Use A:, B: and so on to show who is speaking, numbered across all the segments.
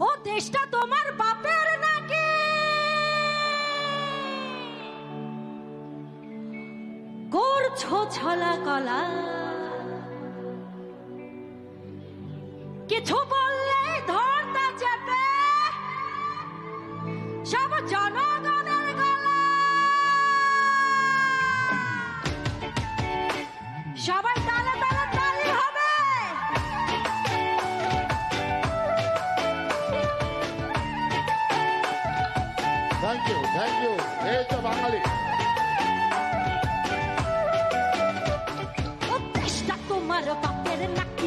A: ও দেশটা তোমার বাপের নাকি? করছ ছলা কলা। কিছু বল
B: Thank you, thank you. Hey, a Bengali.
A: ও পেশটা তোমার বাপের নাক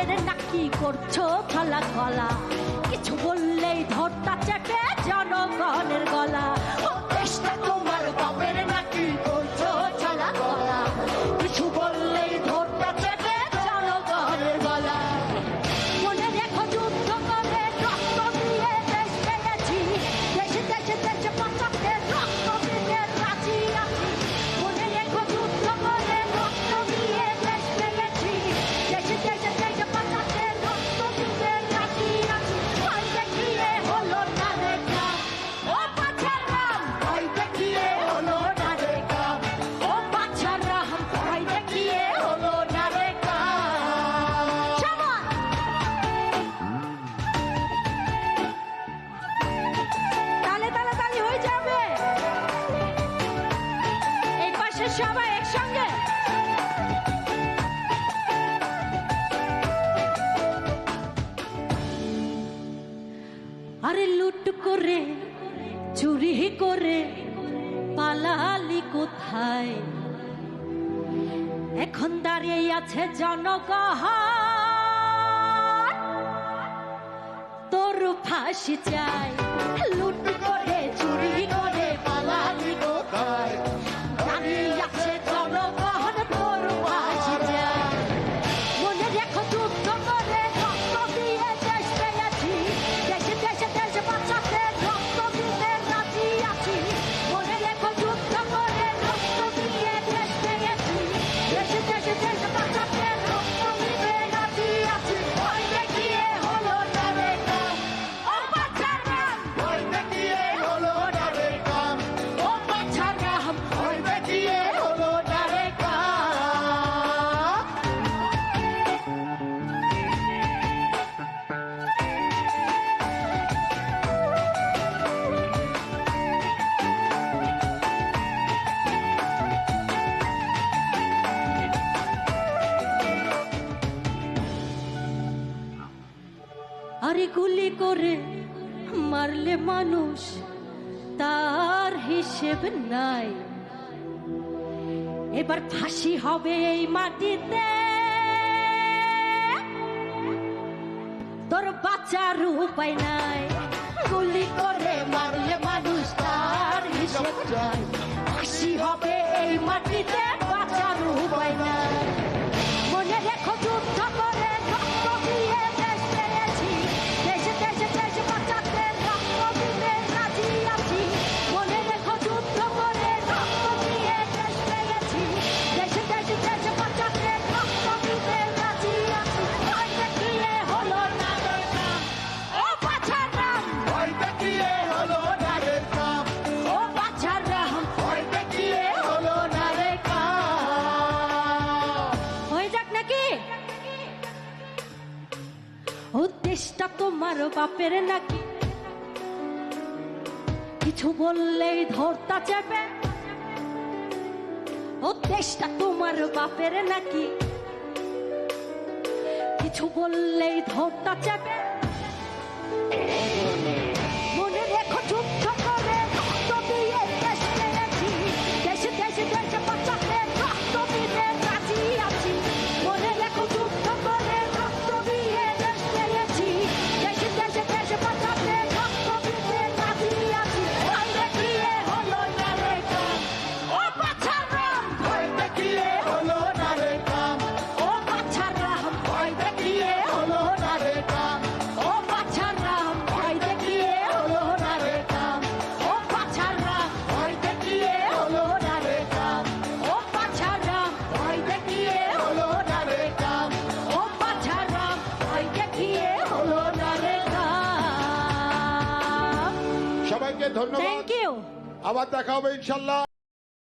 A: বাপের নাকি করছ খেলা গলা কিছু বললেই ধরটা চেপে জনগণের গলা। ও দেশটা তোমার বাপের সবাই একসঙ্গে। আরে লুট করে, চুরি করে, পালালি কোথায়? এখন দাঁড়িয়ে আছে জনগহ তোর ফাঁসি চাই, লুট আরে গুলি করে মারলে মানুষ তার হিসেব নাই। এবার ফাঁসি হবে এই মাটিতে। তোর বাঁচার উপায় নাই। গুলি করে তোমার বাপের নাকি? কিছু বললেই ধরতা চেপে। ও দেশটা তোমার বাপের নাকি? কিছু বললেই ধরতা চেপে।
B: ধন্যবাদ। আবার দেখা হবে ইনশাল্লাহ।